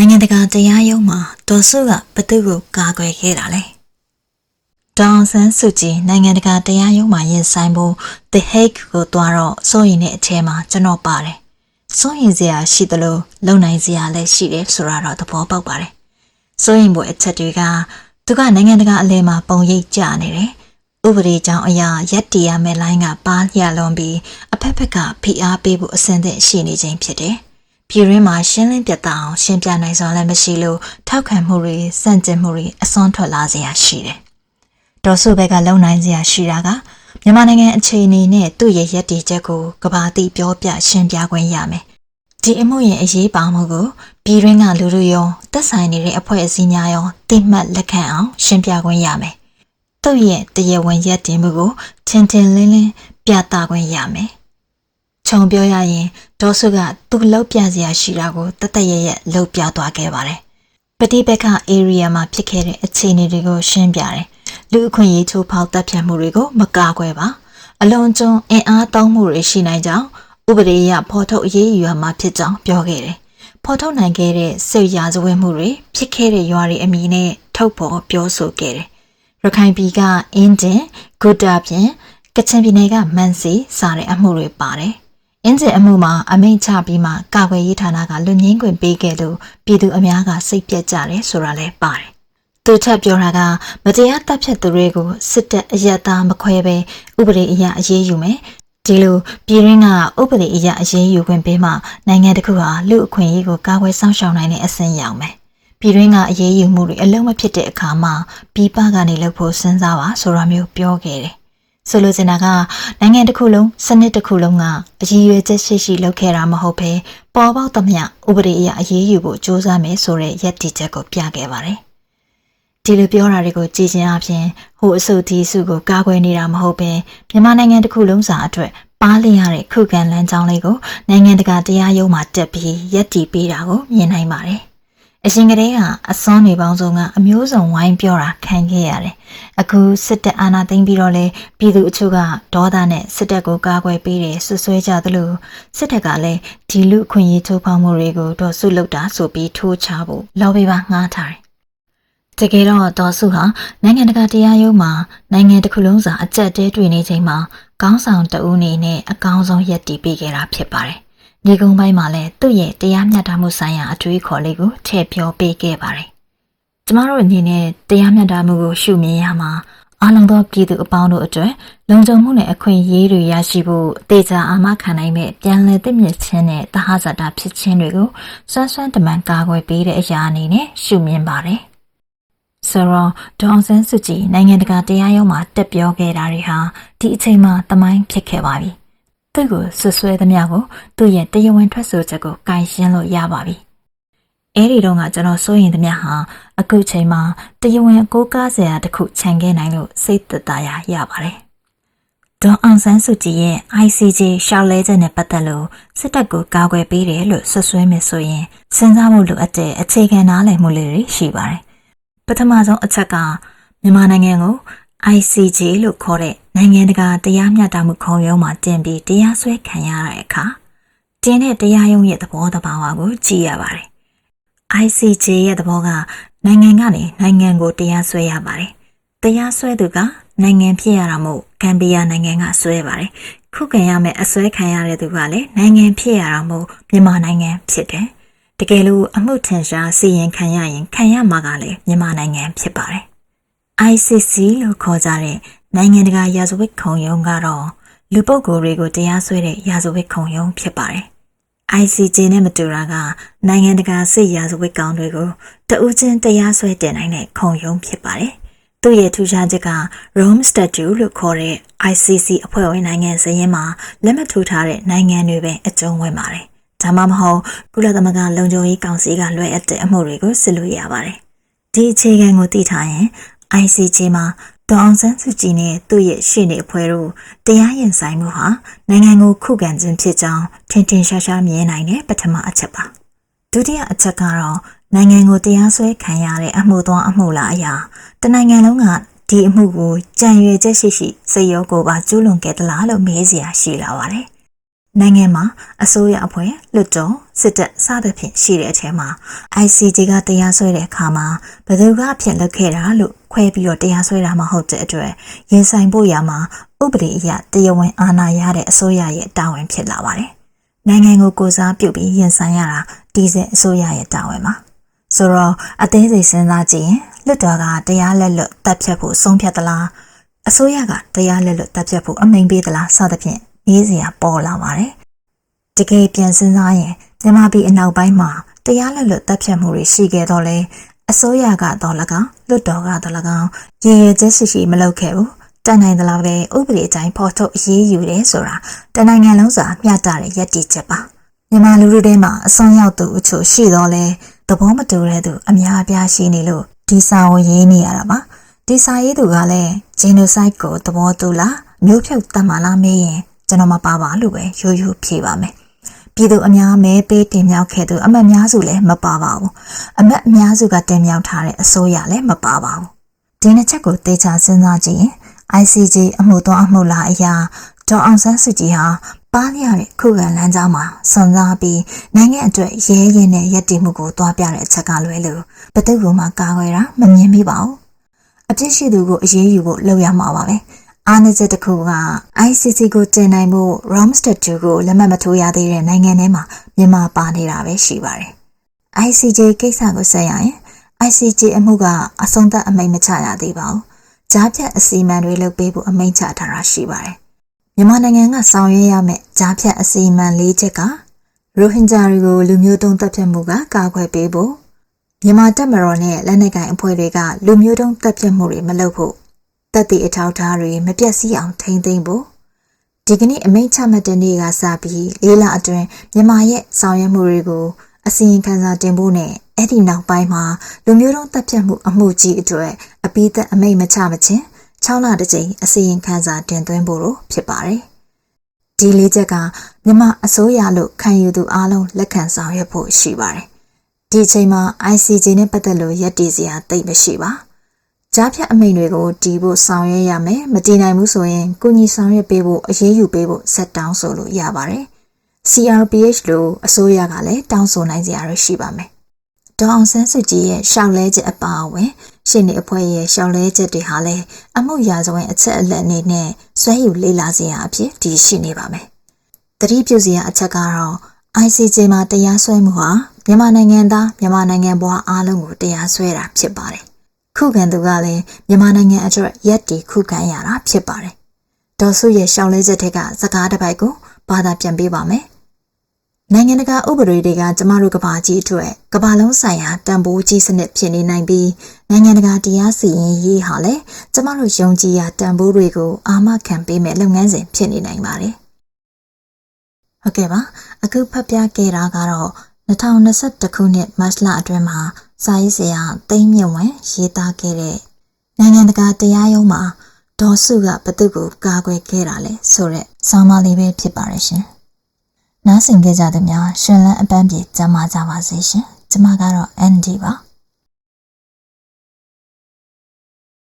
နိုင်ငံတကာတရားရုံးမှာဒေါ်စုကဘသူ့ကိုကာကွယ်ခဲ့တာလဲတောင်ဆန်းစုကြည်နိုင်ငံတကာတရားရုံးမှာရင်ဆိုင်ဖို့ The Hague ကိုတွားတော့စိုးရင်တဲ့အထဲမှာကျွန်တော်ပါတယ်စိုးရင်စရာရှိသလိုလုံနိုင်စရာလည်းရှိတယ်ဆိုတာတော့သဘောပေါက်ပါတယ်စိုးရင်ဖို့အချက်တွေကသူကနိုင်ငံတကာအလဲမှာပုံရိပ်ကြနေတယ်ဥပဒေကြောင့်အရာရက်တီရမဲ့လိုင်းကပါးလျလွန်ပြီးအဖက်ဖက်ကဖိအားပေးဖို့အဆင်သင့်ရှိနေခြင်းဖြစ်တယ်။ ပြည်ရင်းမှာရှင်းလင်းပြတ်သားအောင်ရှင်းပြနိုင်စွာလည်းမရှိလို့ထောက်ခံမှုတွေစန့်ကျင်မှုတွေအစွန်းထွက်လာစေရရှိတယ်။ဒေါ်စုဘက်ကလုံနိုင်စရာရှိတာကမြန်မာနိုင်ငံအခြေအနေနဲ့သူ့ရဲ့ရက်တီချက်ကိုကဘာတိပြောပြရှင်းပြခွင့်ရမယ်။ဒီအမှုရင်အရေးပါမှုကိုပြည်ရင်းကလူလူရောတက်ဆိုင်နေတဲ့အဖွဲ့အစည်းများရောတိမှတ်လက်ခံအောင်ရှင်းပြခွင့်ရမယ်။သူ့ရဲ့တရားဝင်ရက်တင်မှုကိုထင်ထင်လင်းလင်းပြသခွင့်ရမယ်။ ခြုံပြောရရင်ဒေါ်စုကသူ့လောက်ပြစရာရှိတာကိုတသက်ရရလောက်ပြသွားခဲ့ပါတယ်။ပฏิပက္ခ area မှာဖြစ်ခဲ့တဲ့အခြေအနေတွေကိုရှင်းပြတယ်။လူအခွင့်အရေးချိုးဖောက်တပ်ဖြတ်မှုတွေကိုမကာကွယ်ပါ။အလွန်ကျွံအင်အားတောင်းမှုတွေရှိနိုင်ကြောင်းဥပဒေအရဖော်ထုတ်အရေးယူရမှာဖြစ်ကြောင်းပြောခဲ့တယ်။ဖော်ထုတ်နိုင်ခဲ့တဲ့စိတ်ရာဇဝတ်မှုတွေဖြစ်ခဲ့တဲ့ရွာတွေအမည်နဲ့ထုတ်ဖော်ပြောဆိုခဲ့တယ်။ရခိုင်ပြည်ကအင်းကျင်ဂုတာပြင်ကချင်ပြည်နယ်ကမန်စီစတဲ့အမှုတွေပါတယ်။ အင်းကျင်အမှုမှာအမိန့်ချပြီးမှကာကွယ်ရေးဌာနကလွတ်ငင်းခွင့်ပေးခဲ့လို့ပြည်သူအများကစိတ်ပြက်ကြတယ်ဆိုတာလည်းပါတယ်။သူထပ်ပြောတာကမတရားတပ်ဖြတ်သူတွေကိုစစ်တပ်အယက်သားမခွဲပဲဥပဒေအရအရေးယူမယ်။ဒီလိုပြည်ရင်းကဥပဒေအရအရေးယူခွင့်ပေးမှနိုင်ငံတစ်ခုဟာလူအခွင့်အရေးကိုကာကွယ်စောင့်ရှောက်နိုင်တဲ့အဆင့်ရောက်မယ်။ပြည်တွင်းကအရေးယူမှုတွေအလုံးမဖြစ်တဲ့အခါမှာပြည်ပကနေလုပ်ဖို့စဉ်းစားပါဆိုတာမျိုးပြောခဲ့တယ်။ ဆိုလိုချင်တာကနိုင်ငံတစ်ခုလုံးစနစ်တစ်ခုလုံးကအရည်ရွယ်ချက်ရှိရှိလုပ်ခဲ့တာမဟုတ်ဘဲပေါ်ပေါက်သမျှဥပဒေအရအရေးယူဖို့ကြိုးစားမယ်ဆိုတဲ့ရည်တည်ချက်ကိုပြခဲ့ပါတယ်။ဒီလိုပြောတာတွေကိုကြည်ချင်းအပြင်ဟိုအစုဒီစုကိုကာကွယ်နေတာမဟုတ်ပဲမြန်မာနိုင်ငံတစ်ခုလုံးစာအတွက်ပါလျရတဲ့ခုခံလမ်းကြောင်းလေးကိုနိုင်ငံတကာတရားရုံးမှာတက်ပြီးရက်တီပေးတာကိုမြင်နိုင်ပါတယ်။ အရှင်ကလေးကအစွမ်းတွေပေါင်းစုံကအမျိုးစုံဝိုင်းပြောတာခံခဲ့ရတယ်။အခုစစ်တပ်အာဏာသိမ်းပြီးတော့လေပြည်သူအချို့ကဒေါသနဲ့စစ်တပ်ကိုကာကွယ်ပေးတယ်ဆွဆွဲကြသလိုစစ်တပ်ကလည်းဒီလူအခွင့်အရေးချိုးဖောက်မှုတွေကိုတော့ဆုလုပ်တာဆိုပြီးထိုးချဖို့လော်ဘီပါငှားထားတယ်။တကယ်တော့တော်စုဟာနိုင်ငံတကာတရားရုံးမှာနိုင်ငံတစ်ခုလုံးစာအကြက်တဲတွေ့နေချိန်မှာကောင်းဆောင်တဦးအနေနဲ့အကောင်းဆုံးရည်တည်ပေးခဲ့တာဖြစ်ပါတယ်။ ညီကုန်းပိုင်းမှာလည်းသူ့ရဲ့တရားမျှတမှုဆိုင်ရာအတွေးခေါ်လေးကိုထည့်ပြောပေးခဲ့ပါတယ်။ကျမတို့အနေနဲ့တရားမျှတမှုကိုရှုမြင်ရမှာအားလုံးသောပြည်သူအပေါင်းတို့အတွက်လုံခြုံမှုနဲ့အခွင့်အရေးတွေရရှိဖို့အသေးချာအာမခံနိုင်မဲ့ပြန်လည်သင့်မြတ်ခြင်းနဲ့တဟဇာတာဖြစ်ခြင်းတွေကိုစွမ်းစွမ်းတမန်ကာကွယ်ပေးတဲ့အရာအနေနဲ့ရှုမြင်ပါတယ်။ဆိုတော့ဒေါအောင်ဆန်းစုကြည်နိုင်ငံတကာတရားရုံးမှာတက်ပြောခဲ့တာတွေဟာဒီအချိန်မှာတမိုင်းဖြစ်ခဲ့ပါပြီ။ သူ့ကိုဆွဆွဲသမျှကိုသူ့ရဲ့တရားဝင်ထွက်ဆိုချက်ကိုကင်ရှင်းလို့ရပါပြီ။အဲဒီတော့ကကျွန်တော်စိုးရင်သမျှဟာအခုချိန်မှာတရားဝင်အကိုးကားစရာတစ်ခုခြံခဲ့နိုင်လို့စိတ်သက်သာရရပါတယ်။ဒေါအောင်ဆန်းစုကြည်ရဲ့ ICJ ရှောက်လဲချက်နဲ့ပတ်သက်လို့စစ်တပ်ကိုကာကွယ်ပေးတယ်လို့ဆွဆွဲမယ်ဆိုရင်စဉ်းစားမှုလိုအပ်တဲ့အခြေခံနားလည်မှုလေးတွေရှိပါတယ်ပထမဆုံးအချက်ကမြန်မာနိုင်ငံကို ICJ လို့ခေါ်တဲ့ နိုင်ငံတကာတရားမျှတမှုခုံရုံးမှာတင်ပြီးတရားစွဲခံရတဲ့အခါတင်းတဲ့တရားရုံးရဲ့သဘောတဘာဝကိုကြည့်ရပါတယ်။ ICJ ရဲ့သဘောကနိုင်ငံကနေနိုင်ငံကိုတရားစွဲရပါတယ်။တရားစွဲသူကနိုင်ငံဖြစ်ရတာမို့ဂမ်ဘီယာနိုင်ငံကစွဲပါတယ်။ခုခံရမယ့်အစွဲခံရတဲ့သူကလည်းနိုင်ငံဖြစ်ရတာမို့မြန်မာနိုင်ငံဖြစ်တယ်။တကယ်လို့အမှုထင်ရှားစီရင်ခံရရင်ခံရမှာကလည်းမြန်မာနိုင်ငံဖြစ်ပါတယ်။ ICC လို့ခေါ်ကြတဲ့ နိုင်ငံတကာရာဇဝတ်ခုံရုံးကတော့လူပုဂ္ဂိုလ်တွေကိုတရားစွဲတဲ့ရာဇဝတ်ခုံရုံးဖြစ်ပါတယ်။ ICJ နဲ့မတူတာကနိုင်ငံတကာစစ်ရာဇဝတ်ကောင်တွေကိုတဦးချင်းတရားစွဲတင်နိုင်တဲ့ခုံရုံးဖြစ်ပါတယ်။သူ့ရဲ့ထူးခြားချက်က Rome Statute လို့ခေါ်တဲ့ ICC အဖွဲ့ဝင်နိုင်ငံစည်းရင်းမှာလက်မှတ်ထိုးထားတဲ့နိုင်ငံတွေပဲအကျုံးဝင်ပါတယ်။ဒါမှမဟုတ်ကုလသမဂ္ဂလုံခြုံရေးကောင်စီကလွှဲအပ်တဲ့အမှုတွေကိုစစ်လို့ရပါတယ်။ဒီအခြေခံကိုသိထားရင် ICJ မှာ ဒေါအောင်ဆန်းစုကြည်နဲ့သူ့ရဲ့ရှေ့နေအဖွဲ့တို့တရားရင်ဆိုင်မှုဟာနိုင်ငံကိုခုခံခြင်းဖြစ်ကြောင်းထင်ထင်ရှားရှားမြင်နိုင်တဲ့ပထမအချက်ပါ။ဒုတိယအချက်ကတော့နိုင်ငံကိုတရားစွဲခံရတဲ့အမှုသွင်းအမှုလားအရာတနိုင်ငံလုံးကဒီအမှုကိုကြံရွယ်ချက်ရှိရှိစိတ်ရောကိုယ်ပါကျူးလွန်ခဲ့သလားလို့မေးစရာရှိလာပါတယ်။ နိုင်ငံမှာအစိုးရအဖွဲ့လွတ်တော်စစ်တပ်စသဖြင့်ရှိတဲ့အထဲမှာ ICJ ကတရားစွဲတဲ့အခါမှာဘယ်သူကအဖြစ်လုပ်ခဲ့တာလို့ခွဲပြီးတော့တရားစွဲတာမဟုတ်တဲ့အတွက်ရင်ဆိုင်ဖို့ရမှာဥပဒေအရတရားဝင်အာဏာရတဲ့အစိုးရရဲ့တာဝန်ဖြစ်လာပါတယ်။နိုင်ငံကိုကိုစားပြုပြီးရင်ဆိုင်ရတာဒီစက်အစိုးရရဲ့တာဝန်ပါ။ဆိုတော့အသေးစိတ်စဉ်းစားကြည့်ရင်လွတ်တော်ကတရားလက်လွတ်တပ်ဖြတ်ဖို့ဆုံးဖြတ်သလားအစိုးရကတရားလက်လွတ်တပ်ဖြတ်ဖို့အမိန့်ပေးသလားစသဖြင့် ရေးစရာပေါ်လာပါတယ်။တကယ်ပြန်စဉ်းစားရင်မြန်မာပြည်အနောက်ပိုင်းမှာတရားလက်လွတ်တပ်ဖြတ်မှုတွေရှိခဲ့တော့လေအစိုးရကတော့၎င်းလွတ်တော်ကတော့၎င်းရည်ရည်ချက်ရှိရှိမလုပ်ခဲ့ဘူး။တန်နိုင်သလားပဲဥပဒေအတိုင်းဖော်ထုတ်အရေးယူတယ်ဆိုတာတနိုင်ငံလုံးစာမျှတတဲ့ရည်တည်ချက်ပါ။မြန်မာလူထုထဲမှာအစွမ်းရောက်သူအချို့ရှိတော့လဲသဘောမတူတဲ့သူအများအပြားရှိနေလို့ဒီစာကိုရေးနေရတာပါ။ဒီစာရေးသူကလည်း genocide ကိုသဘောတူလားမျိုးဖြုတ်တတ်မှလားမေးရင် ကျွန်တော်မပါပါလို့ပဲရိုးရိုးဖြေပါမယ်။ပြည်သူအများမဲပေးတင်မြှောက်ခဲ့သူအမတ်များစုလည်းမပါပါဘူး။အမတ်အများစုကတင်မြှောက်ထားတဲ့အစိုးရလည်းမပါပါဘူး။ဒီနှစ်ချက်ကိုတေချာစဉ်းစားကြည့်ရင် ICJ အမှုတော်အမှုလာအရာဒေါ်အောင်ဆန်းစုကြည်ဟာပါးရတဲ့ခုခံလမ်းကြောင်းမှာစွန့်စားပြီးနိုင်ငံအတွက်ရဲရင်နဲ့ရည်တည်မှုကိုတွားပြတဲ့အချက်ကလွဲလို့ဘယ်သူ့မှကာကွယ်တာမမြင်မိပါဘူး။အပြစ်ရှိသူကိုအရေးယူဖို့လုပ်ရမှာပါပဲ။ အားနည်းချက်တစ်ခုက ICC ကိုတင်နိုင်မှု Rome Statute ကိုလက်မှတ်မထိုးရသေးတဲ့နိုင်ငံထဲမှာမြန်မာပါနေတာပဲရှိပါတယ်။ ICJ ကိစ္စကိုဆက်ရရင် ICJ အမှုကအဆုံးသတ်အမိန့်မချရသေးပါဘူး။ကြားဖြတ်အစီအမံတွေလုပ်ပေးဖို့အမိန့်ချထားတာရှိပါတယ်။မြန်မာနိုင်ငံကဆောင်ရွက်ရမယ့်ကြားဖြတ်အစီအမံ၄ချက်ကရိုဟင်ဂျာတွေကိုလူမျိုးတုံးတပ်ဖြတ်မှုကကာကွယ်ပေးဖို့မြန်မာတပ်မတော်နဲ့လက်နက်ကိုင်အဖွဲ့တွေကလူမျိုးတုံးတပ်ဖြတ်မှုတွေမလုပ်ဖို့ တပ်တည်အထောက်အထားတွေမပြတ်စည်းအောင်ထိန်းသိမ်းဖို့ဒီကနေ့အမိန့်ချမှတ်တဲ့နေ့ကစပြီးလေးလအတွင်းမြန်မာရဲ့ဆောင်ရွက်မှုတွေကိုအစီရင်ခံစာတင်ဖို့နဲ့အဲ့ဒီနောက်ပိုင်းမှာလူမျိုးတုံးတပ်ဖြတ်မှုအမှုကြီးအတွက်အပိသက်အမိန့်မချမချင်း6လတစ်ကြိမ်အစီရင်ခံစာတင်သွင်းဖို့လို့ဖြစ်ပါတယ်။ဒီလေးချက်ကမြန်မာအစိုးရလို့ခံယူသူအားလုံးလက်ခံဆောင်ရွက်ဖို့ရှိပါတယ်။ဒီအချိန်မှာ ICJ နဲ့ပတ်သက်လို့ရက်တည်စရာတိတ်မရှိပါ။ ကြားဖြတ်အမိန့်တွေကိုတီးဖို့ဆောင်ရွက်ရမယ်။မတည်နိုင်ဘူးဆိုရင်ကုညီဆောင်ရွက်ပေးဖို့အရေးယူပေးဖို့ဆက်တောင်းဆိုလို့ရပါတယ်။ CRPH လို့အစိုးရကလည်းတောင်းဆိုနိုင်စရာရှိပါမယ်။ဒေါအောင်ဆန်းစုကြည်ရဲ့ရှောက်လဲချက်အပါအဝင်ရှင်းနေအဖွဲ့ရဲ့ရှောက်လဲချက်တွေဟာလည်းအမှုရာဇဝင်အချက်အလက်အနေနဲ့ဆွဲယူလေ့လာစရာအဖြစ်တည်ရှိနေပါမယ်။တတိပြုစရာအချက်ကတော့ ICJ မှာတရားစွဲမှုဟာမြန်မာနိုင်ငံသားမြန်မာနိုင်ငံဘဝအားလုံးကိုတရားစွဲတာဖြစ်ပါတယ်။ ခုခံသူကလည်းမြန်မာနိုင်ငံအတွက်ရက်တီခုခံရတာဖြစ်ပါတယ်။ဒေါ်စုရဲ့ရှောက်လဲချက်ထက်ကစကားတစ်ပိုက်ကိုဘာသာပြန်ပေးပါမယ်။နိုင်ငံတကာဥပဒေတွေကကျမတို့ကဘာကြီးအတွက်ကဘာလုံးဆိုင်ရာတန်ဖိုးကြီးစနစ်ဖြစ်နေနိုင်ပြီးနိုင်ငံတကာတရားစီရင်ရေးဟာလည်းကျမတို့ယုံကြည်ရာတန်ဖိုးတွေကိုအာမခံပေးမဲ့လုပ်ငန်းစဉ်ဖြစ်နေနိုင်ပါတယ်။ဟုတ်ကဲ့ပါအခုဖတ်ပြခဲ့တာကတော့2021ခုနှစ်မတ်လအတွင်းမှာ စာရေးဆရာသိမ်းမြင့်ဝင်ရေးသားခဲ့တဲ့နိုင်ငံတကာတရားရုံးမှာဒေါ်စုကဘသူ့ကိုကာကွယ်ခဲ့တာလဲဆိုတော့ဆောင်းပါးလေးပဲဖြစ်ပါရဲ့ရှင်။နားဆင်ကြကြသူများရှင်လန်းအပန်းပြေကြမှာကြပါစေရှင်ကျမကတော့ ND ပါ